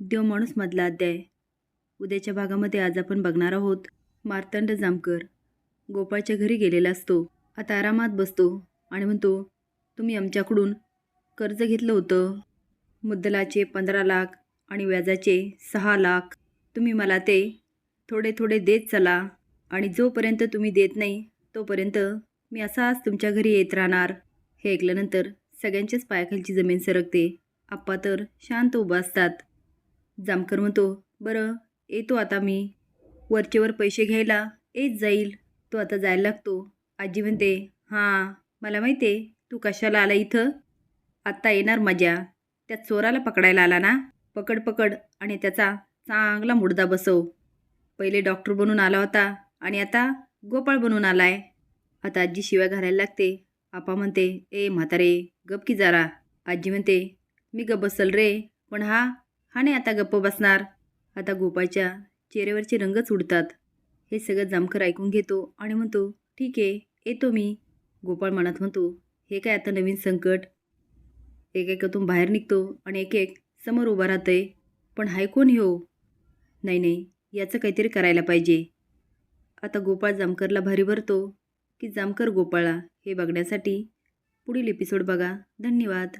देव माणूस मधला अध्याय. उद्याच्या भागामध्ये आज आपण बघणार आहोत मार्तंड जामकर. गोपाळच्या घरी गेलेला असतो. आता आरामात बसतो आणि म्हणतो तुम्ही आमच्याकडून कर्ज घेतलं होतं. मुद्दलाचे पंधरा लाख आणि व्याजाचे सहा लाख. तुम्ही मला ते थोडे थोडे देत चला आणि जोपर्यंत तुम्ही देत नाही तोपर्यंत मी असाच तुमच्या घरी येत राहणार. हे ऐकल्यानंतर सगळ्यांच्याच पायाखालची जमीन सरकते. आप्पा तर शांत उभा असतात. जामकर म्हणतो बरं येतो आता मी. वरचेवर पैसे घ्यायला. येत जाईल. तो आता जायला लागतो. आजी म्हणते हां मला माहिती आहे. तू कशाला आला इथं? आत्ता येणार मजा. त्या चोराला पकडायला आला ना? पकड पकड आणि त्याचा चांगला मुडदा बसव. पहिले डॉक्टर बनून आला होता आणि आता गोपाळ बनून आलाय. आता आजी शिवाय घालायला लागते. आपा म्हणते ए म्हातारे गप की जरा. आजी म्हणते मी गप बसल रे पण हा हा नाही आता गप्प बसणार. आता गोपाळच्या चेहऱ्यावरचे रंगच उडतात हे सगळं जामकर ऐकून घेतो आणि म्हणतो ठीक आहे येतो मी. गोपाळ मनात म्हणतो हे काय आता नवीन संकट? एक एकातून बाहेर निघतो आणि एक एक समोर उभा राहतंय. पण हाय कोण हो नाही नाही याचं काहीतरी करायला पाहिजे. आता गोपाळ जामकरला भारी भरतो. की जामकर गोपाळा हे बघण्यासाठी पुढील एपिसोड बघा. धन्यवाद.